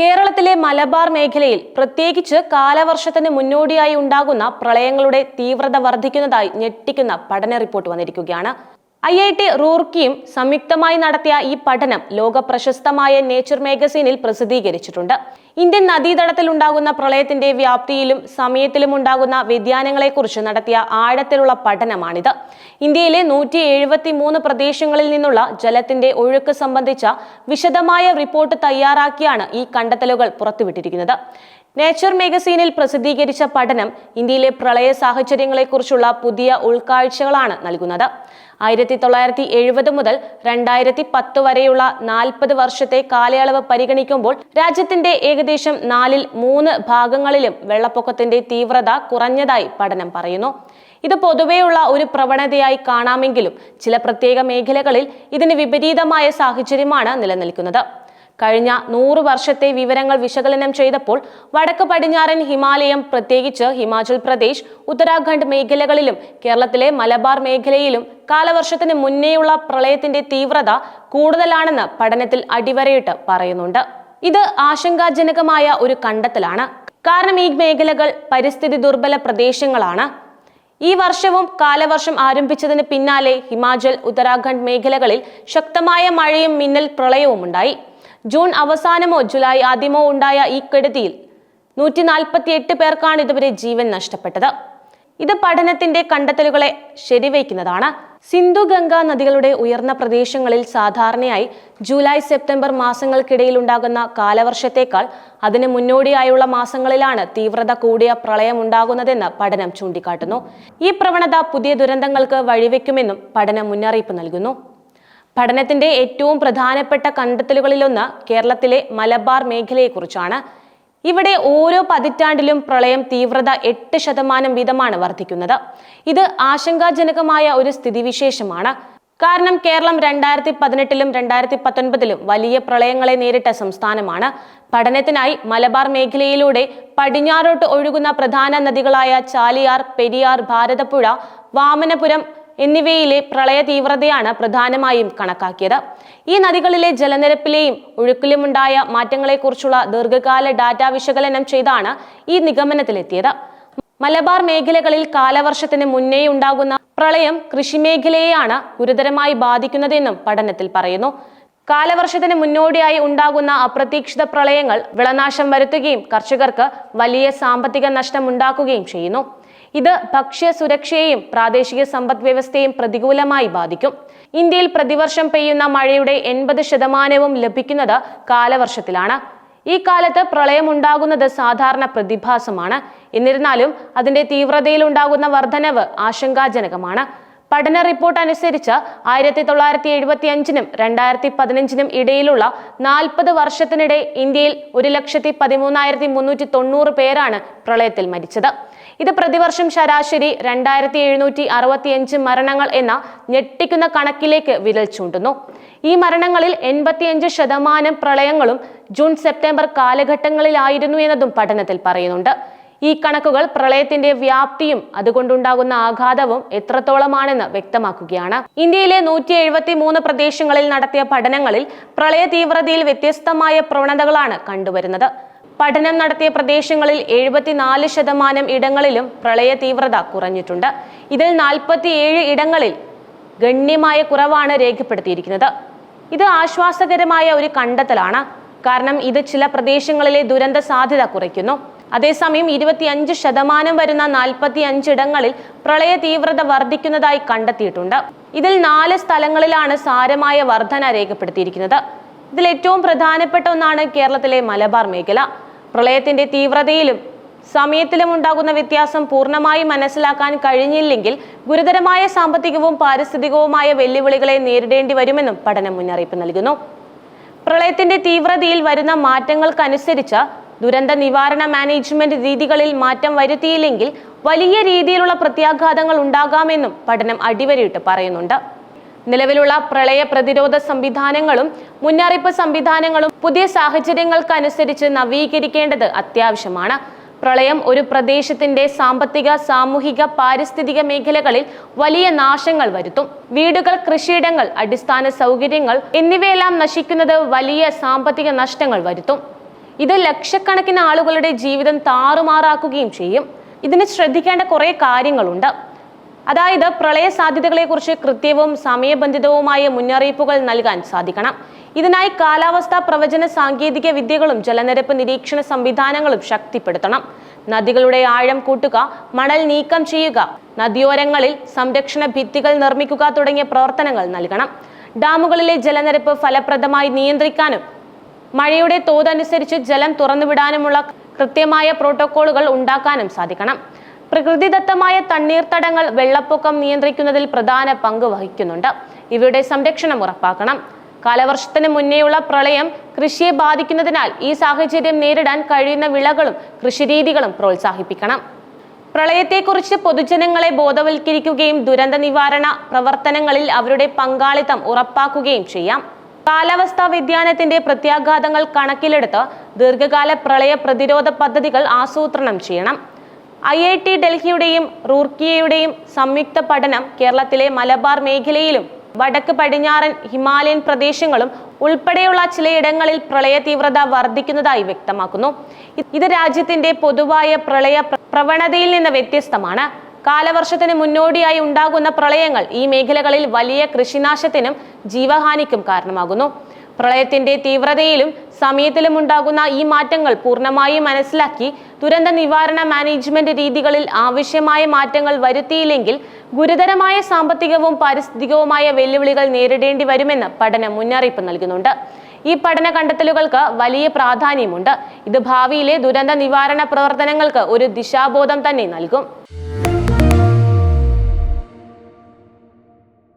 കേരളത്തിലെ മലബാർ മേഖലയിൽ പ്രത്യേകിച്ച് കാലവർഷത്തിന് മുന്നോടിയായി ഉണ്ടാകുന്ന പ്രളയങ്ങളുടെ തീവ്രത വർദ്ധിക്കുന്നതായി ഞെട്ടിക്കുന്ന പഠന റിപ്പോർട്ട് വന്നിരിക്കുകയാണ്. ഐ ഐ ടി റൂർക്കിയും സംയുക്തമായി നടത്തിയ ഈ പഠനം ലോക പ്രശസ്തമായ നേച്ചർ മാഗസീനിൽ പ്രസിദ്ധീകരിച്ചിട്ടുണ്ട്. ഇന്ത്യൻ നദീതടത്തിൽ ഉണ്ടാകുന്ന പ്രളയത്തിന്റെ വ്യാപ്തിയിലും സമയത്തിലും ഉണ്ടാകുന്ന വ്യതിയാനങ്ങളെക്കുറിച്ച് നടത്തിയ ആഴത്തിലുള്ള പഠനമാണിത്. ഇന്ത്യയിലെ നൂറ്റി എഴുപത്തി മൂന്ന് പ്രദേശങ്ങളിൽ നിന്നുള്ള ജലത്തിന്റെ ഒഴുക്ക് സംബന്ധിച്ച വിശദമായ റിപ്പോർട്ട് തയ്യാറാക്കിയാണ് ഈ കണ്ടെത്തലുകൾ പുറത്തുവിട്ടിരിക്കുന്നത്. നേച്ചർ മാഗസീനിൽ പ്രസിദ്ധീകരിച്ച പഠനം ഇന്ത്യയിലെ പ്രളയ സാഹചര്യങ്ങളെക്കുറിച്ചുള്ള പുതിയ ഉൾക്കാഴ്ചകളാണ് നൽകുന്നത്. ആയിരത്തി തൊള്ളായിരത്തി എഴുപത് മുതൽ രണ്ടായിരത്തി പത്ത് വരെയുള്ള നാൽപ്പത് വർഷത്തെ കാലയളവ് പരിഗണിക്കുമ്പോൾ രാജ്യത്തിന്റെ ഏകദേശം നാലിൽ മൂന്ന് ഭാഗങ്ങളിലും വെള്ളപ്പൊക്കത്തിന്റെ തീവ്രത കുറഞ്ഞതായി പഠനം പറയുന്നു. ഇത് പൊതുവെയുള്ള ഒരു പ്രവണതയായി കാണാമെങ്കിലും ചില പ്രത്യേക മേഖലകളിൽ ഇതിന് വിപരീതമായ സാഹചര്യമാണ് നിലനിൽക്കുന്നത്. കഴിഞ്ഞ നൂറ് വർഷത്തെ വിവരങ്ങൾ വിശകലനം ചെയ്തപ്പോൾ വടക്ക് പടിഞ്ഞാറൻ ഹിമാലയം പ്രത്യേകിച്ച് ഹിമാചൽ പ്രദേശ് ഉത്തരാഖണ്ഡ് മേഖലകളിലും കേരളത്തിലെ മലബാർ മേഖലയിലും കാലവർഷത്തിന് മുന്നേയുള്ള പ്രളയത്തിന്റെ തീവ്രത കൂടുതലാണെന്ന് പഠനത്തിൽ അടിവരയിട്ട് പറയുന്നുണ്ട്. ഇത് ആശങ്കാജനകമായ ഒരു കണ്ടെത്തലാണ്. കാരണം ഈ മേഖലകൾ പരിസ്ഥിതി ദുർബല പ്രദേശങ്ങളാണ്. ഈ വർഷവും കാലവർഷം ആരംഭിച്ചതിന് പിന്നാലെ ഹിമാചൽ ഉത്തരാഖണ്ഡ് മേഖലകളിൽ ശക്തമായ മഴയും മിന്നൽ പ്രളയവും ഉണ്ടായി ജൂൺ അവസാനമോ ജൂലൈ ആദ്യമോ ഉണ്ടായ ഈ കെടുതിയിൽ നൂറ്റി നാൽപ്പത്തി എട്ട് പേർക്കാണ് ഇതുവരെ ജീവൻ നഷ്ടപ്പെട്ടത്. ഇത് പഠനത്തിന്റെ കണ്ടെത്തലുകളെ ശരിവയ്ക്കുന്നതാണ്. സിന്ധു ഗംഗ നദികളുടെ ഉയർന്ന പ്രദേശങ്ങളിൽ സാധാരണയായി ജൂലൈ സെപ്റ്റംബർ മാസങ്ങൾക്കിടയിൽ ഉണ്ടാകുന്ന കാലവർഷത്തേക്കാൾ അതിന് മുന്നോടിയായുള്ള മാസങ്ങളിലാണ് തീവ്രത കൂടിയ പ്രളയം ഉണ്ടാകുന്നതെന്ന് പഠനം ചൂണ്ടിക്കാട്ടുന്നു. ഈ പ്രവണത പുതിയ ദുരന്തങ്ങൾക്ക് വഴിവെക്കുമെന്നും പഠനം മുന്നറിയിപ്പ് നൽകുന്നു. പഠനത്തിന്റെ ഏറ്റവും പ്രധാനപ്പെട്ട കണ്ടെത്തലുകളിലൊന്ന് കേരളത്തിലെ മലബാർ മേഖലയെക്കുറിച്ചാണ്. ഇവിടെ ഓരോ പതിറ്റാണ്ടിലും പ്രളയം തീവ്രത എട്ട് ശതമാനം വീതമാണ് വർദ്ധിക്കുന്നത്. ഇത് ആശങ്കാജനകമായ ഒരു സ്ഥിതിവിശേഷമാണ്. കാരണം കേരളം രണ്ടായിരത്തി പതിനെട്ടിലും രണ്ടായിരത്തി പത്തൊൻപതിലും വലിയ പ്രളയങ്ങളെ നേരിട്ട സംസ്ഥാനമാണ്. പഠനത്തിനായി മലബാർ മേഖലയിലൂടെ പടിഞ്ഞാറോട്ട് ഒഴുകുന്ന പ്രധാന നദികളായ ചാലിയാർ പെരിയാർ ഭാരതപ്പുഴ വാമനപുരം എന്നിവയിലെ പ്രളയ തീവ്രതയാണ് പ്രധാനമായും കണക്കാക്കിയത്. ഈ നദികളിലെ ജലനിരപ്പിലെയും ഒഴുക്കിലുമുണ്ടായ മാറ്റങ്ങളെക്കുറിച്ചുള്ള ദീർഘകാല ഡാറ്റ വിശകലനം ചെയ്താണ് ഈ നിഗമനത്തിലെത്തിയത്. മലബാർ മേഖലകളിൽ കാലവർഷത്തിന് മുന്നേ ഉണ്ടാകുന്ന പ്രളയം കൃഷിമേഖലയെയാണ് ഗുരുതരമായി ബാധിക്കുന്നതെന്നും പഠനത്തിൽ പറയുന്നു. കാലവർഷത്തിന് മുന്നോടിയായി ഉണ്ടാകുന്ന അപ്രതീക്ഷിത പ്രളയങ്ങൾ വിളനാശം വരുത്തുകയും കർഷകർക്ക് വലിയ സാമ്പത്തിക നഷ്ടം ഉണ്ടാക്കുകയും ചെയ്യുന്നു. ഇത് ഭക്ഷ്യ സുരക്ഷയെയും പ്രാദേശിക സമ്പദ് വ്യവസ്ഥയെയും പ്രതികൂലമായി ബാധിക്കും. ഇന്ത്യയിൽ പ്രതിവർഷം പെയ്യുന്ന മഴയുടെ എൺപത് ശതമാനവും ലഭിക്കുന്നത് കാലവർഷത്തിലാണ്. ഈ കാലത്ത് പ്രളയമുണ്ടാകുന്നത് സാധാരണ പ്രതിഭാസമാണ്. എന്നിരുന്നാലും അതിന്റെ തീവ്രതയിൽ ഉണ്ടാകുന്ന വർധനവ് ആശങ്കാജനകമാണ്. പഠന റിപ്പോർട്ട് അനുസരിച്ച് ആയിരത്തി തൊള്ളായിരത്തി എഴുപത്തി അഞ്ചിനും രണ്ടായിരത്തി പതിനഞ്ചിനും ഇടയിലുള്ള നാൽപ്പത് വർഷത്തിനിടെ ഇന്ത്യയിൽ ഒരു ലക്ഷത്തി പതിമൂന്നായിരത്തി മുന്നൂറ്റി തൊണ്ണൂറ് പേരാണ് പ്രളയത്തിൽ മരിച്ചത്. ഇത് പ്രതിവർഷം ശരാശരി രണ്ടായിരത്തി എഴുന്നൂറ്റി അറുപത്തിയഞ്ച് മരണങ്ങൾ എന്ന ഞെട്ടിക്കുന്ന കണക്കിലേക്ക് വിരൽ ചൂണ്ടുന്നു. ഈ മരണങ്ങളിൽ എൺപത്തിയഞ്ച് ശതമാനം പ്രളയങ്ങളും ജൂൺ സെപ്റ്റംബർ കാലഘട്ടങ്ങളിലായിരുന്നു എന്നതും പഠനത്തിൽ പറയുന്നുണ്ട്. ഈ കണക്കുകൾ പ്രളയത്തിന്റെ വ്യാപ്തിയും അതുകൊണ്ടുണ്ടാകുന്ന ആഘാതവും എത്രത്തോളമാണെന്ന് വ്യക്തമാക്കുകയാണ്. ഇന്ത്യയിലെ നൂറ്റി എഴുപത്തി മൂന്ന് പ്രദേശങ്ങളിൽ നടത്തിയ പഠനങ്ങളിൽ പ്രളയ തീവ്രതയിൽ വ്യത്യസ്തമായ പ്രവണതകളാണ് കണ്ടുവരുന്നത്. പഠനം നടത്തിയ പ്രദേശങ്ങളിൽ എഴുപത്തിനാല് ശതമാനം ഇടങ്ങളിലും പ്രളയ തീവ്രത കുറഞ്ഞിട്ടുണ്ട്. ഇതിൽ നാൽപ്പത്തിയേഴ് ഇടങ്ങളിൽ ഗണ്യമായ കുറവാണ് രേഖപ്പെടുത്തിയിരിക്കുന്നത്. ഇത് ആശ്വാസകരമായ ഒരു കണ്ടെത്തലാണ്. കാരണം ഇത് ചില പ്രദേശങ്ങളിലെ ദുരന്ത സാധ്യത കുറയ്ക്കുന്നു. അതേസമയം ഇരുപത്തിയഞ്ച് ശതമാനം വരുന്ന നാൽപ്പത്തി അഞ്ചിടങ്ങളിൽ പ്രളയ തീവ്രത വർദ്ധിക്കുന്നതായി കണ്ടെത്തിയിട്ടുണ്ട്. ഇതിൽ നാല് സ്ഥലങ്ങളിലാണ് സാരമായ വർധന രേഖപ്പെടുത്തിയിരിക്കുന്നത്. ഇതിൽ ഏറ്റവും പ്രധാനപ്പെട്ട ഒന്നാണ് കേരളത്തിലെ മലബാർ മേഖല. പ്രളയത്തിന്റെ തീവ്രതയിലും സമയത്തിലും ഉണ്ടാകുന്ന വ്യത്യാസം പൂർണമായി മനസ്സിലാക്കാൻ കഴിഞ്ഞില്ലെങ്കിൽ ഗുരുതരമായ സാമ്പത്തികവും പാരിസ്ഥിതികവുമായ വെല്ലുവിളികളെ നേരിടേണ്ടി വരുമെന്നും പഠനം മുന്നറിയിപ്പ് നൽകുന്നു. പ്രളയത്തിന്റെ തീവ്രതയിൽ വരുന്ന മാറ്റങ്ങൾക്കനുസരിച്ച് ദുരന്ത നിവാരണ മാനേജ്മെന്റ് രീതികളിൽ മാറ്റം വരുത്തിയില്ലെങ്കിൽ വലിയ രീതിയിലുള്ള പ്രത്യാഘാതങ്ങൾ ഉണ്ടാകാമെന്നും പഠനം അടിവരയിട്ട് പറയുന്നുണ്ട്. നിലവിലുള്ള പ്രളയ പ്രതിരോധ സംവിധാനങ്ങളും മുന്നറിയിപ്പ് സംവിധാനങ്ങളും പുതിയ സാഹചര്യങ്ങൾക്കനുസരിച്ച് നവീകരിക്കേണ്ടത് അത്യാവശ്യമാണ്. പ്രളയം ഒരു പ്രദേശത്തിന്റെ സാമ്പത്തിക സാമൂഹിക പാരിസ്ഥിതിക മേഖലകളിൽ വലിയ നാശങ്ങൾ വരുത്തും. വീടുകൾ കൃഷിയിടങ്ങൾ അടിസ്ഥാന സൗകര്യങ്ങൾ എന്നിവയെല്ലാം നശിക്കുന്നത് വലിയ സാമ്പത്തിക നഷ്ടങ്ങൾ വരുത്തും. ഇത് ലക്ഷക്കണക്കിന് ആളുകളുടെ ജീവിതം താറുമാറാക്കുകയും ചെയ്യും. ഇതിന് ശ്രദ്ധിക്കേണ്ട കുറേ കാര്യങ്ങളുണ്ട്. അതായത് പ്രളയ സാധ്യതകളെക്കുറിച്ച് കൃത്യവും സമയബന്ധിതവുമായ മുന്നറിയിപ്പുകൾ നൽകാൻ സാധിക്കണം. ഇതിനായി കാലാവസ്ഥാ പ്രവചന സാങ്കേതിക വിദ്യകളും ജലനിരപ്പ് നിരീക്ഷണ സംവിധാനങ്ങളും ശക്തിപ്പെടുത്തണം. നദികളുടെ ആഴം കൂട്ടുക മണൽ നീക്കം ചെയ്യുക നദിയോരങ്ങളിൽ സംരക്ഷണ ഭിത്തികൾ നിർമ്മിക്കുക തുടങ്ങിയ പ്രവർത്തനങ്ങൾ നൽകണം. ഡാമുകളിലെ ജലനിരപ്പ് ഫലപ്രദമായി നിയന്ത്രിക്കാനും മഴയുടെ തോതനുസരിച്ച് ജലം തുറന്നുവിടാനുമുള്ള കൃത്യമായ പ്രോട്ടോക്കോളുകൾ ഉണ്ടാക്കാനും സാധിക്കണം. പ്രകൃതിദത്തമായ തണ്ണീർത്തടങ്ങൾ വെള്ളപ്പൊക്കം നിയന്ത്രിക്കുന്നതിൽ പ്രധാന പങ്ക് വഹിക്കുന്നുണ്ട്. ഇവയുടെ സംരക്ഷണം ഉറപ്പാക്കണം. കാലവർഷത്തിന് മുന്നേയുള്ള പ്രളയം കൃഷിയെ ബാധിക്കുന്നതിനാൽ ഈ സാഹചര്യം നേരിടാൻ കഴിയുന്ന വിളകളും കൃഷിരീതികളും പ്രോത്സാഹിപ്പിക്കണം. പ്രളയത്തെക്കുറിച്ച് പൊതുജനങ്ങളെ ബോധവൽക്കരിക്കുകയും ദുരന്ത നിവാരണ പ്രവർത്തനങ്ങളിൽ അവരുടെ പങ്കാളിത്തം ഉറപ്പാക്കുകയും ചെയ്യാം. കാലാവസ്ഥാ വ്യതിയാനത്തിന്റെ പ്രത്യാഘാതങ്ങൾ കണക്കിലെടുത്ത് ദീർഘകാല പ്രളയ പ്രതിരോധ പദ്ധതികൾ ആസൂത്രണം ചെയ്യണം. ഐ ഐ ടി ഡൽഹിയുടെയും റൂർക്കിയയുടെയും സംയുക്ത പഠനം കേരളത്തിലെ മലബാർ മേഖലയിലും വടക്ക് പടിഞ്ഞാറൻ ഹിമാലയൻ പ്രദേശങ്ങളും ഉൾപ്പെടെയുള്ള ചിലയിടങ്ങളിൽ പ്രളയ തീവ്രത വർദ്ധിക്കുന്നതായി വ്യക്തമാക്കുന്നു. ഇത് രാജ്യത്തിന്റെ പൊതുവായ പ്രളയ പ്ര- പ്രവണതയിൽ നിന്ന് വ്യത്യസ്തമാണ്. കാലവർഷത്തിന് മുന്നോടിയായി ഉണ്ടാകുന്ന പ്രളയങ്ങൾ ഈ മേഖലകളിൽ വലിയ കൃഷിനാശത്തിനും ജീവഹാനിക്കും കാരണമാകുന്നു. പ്രളയത്തിന്റെ തീവ്രതയിലും സമയത്തിലും ഉണ്ടാകുന്ന ഈ മാറ്റങ്ങൾ പൂർണമായി മനസ്സിലാക്കി ദുരന്ത നിവാരണ മാനേജ്മെന്റ് രീതികളിൽ ആവശ്യമായ മാറ്റങ്ങൾ വരുത്തിയില്ലെങ്കിൽ ഗുരുതരമായ സാമ്പത്തികവും പാരിസ്ഥിതികവുമായ വെല്ലുവിളികൾ നേരിടേണ്ടി വരുമെന്ന് പഠനം മുന്നറിയിപ്പ് നൽകുന്നുണ്ട്. ഈ പഠന കണ്ടെത്തലുകൾക്ക് വലിയ പ്രാധാന്യമുണ്ട്. ഇത് ഭാവിയിലെ ദുരന്ത നിവാരണ പ്രവർത്തനങ്ങൾക്ക് ഒരു ദിശാബോധം തന്നെ നൽകും.